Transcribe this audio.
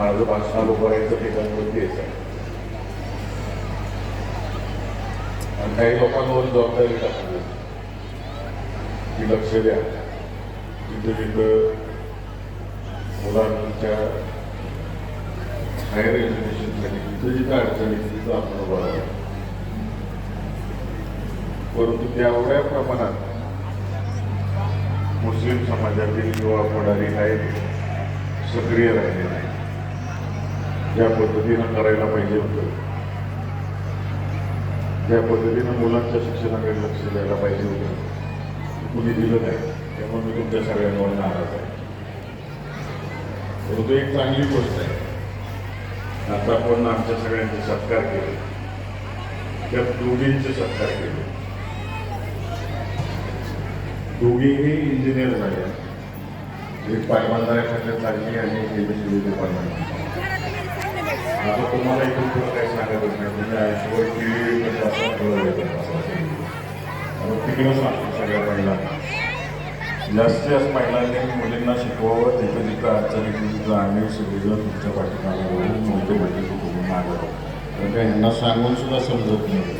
माझं भाषण उभं राहायचं ठिकाणवरती यायचं आहे आणि काही लोकांवर जबाबदारी टाकली की लक्ष द्या जिथं जिथं मुलांच्या हायर एज्युकेशनसाठी जिथं जिथं अडचणी तिथं आपण उभं राहावं परंतु तेवढ्या प्रमाणात मुस्लिम समाजातील युवा पुढारी काही सक्रिय राहिले नाही ज्या पद्धतीनं करायला पाहिजे होतं. ज्या पद्धतीनं मुलांच्या शिक्षणाकडे लक्ष द्यायला पाहिजे होतं कुणी दिलं नाही. त्यामुळे मी तुमच्या सगळ्यांवर नाराज आहे. परंतु एक चांगली गोष्ट आहे. आता आपण आमच्या सगळ्यांचे सत्कार केले. त्या दोघींचे सत्कार केले. दोघीही इंजिनियर झाले. एक पायमानदारा खात्यात आणि एक एमएससीबीचे आता तुम्हाला इथून पुढं काही सांगायचं नाही. तुम्ही आयुष्यभर टी व्ही तिकडे सांगतो सगळ्या महिलांना जास्तीत जास्त महिलांनी मुलींना शिकवावं तिथं जिथं अडचणी तिथं आम्ही सगळेजण तुमच्या पाठीमागे राहून मोठे मोठे कुटुंब मागवतो कारण का यांना सांगून सुद्धा समजत नाही.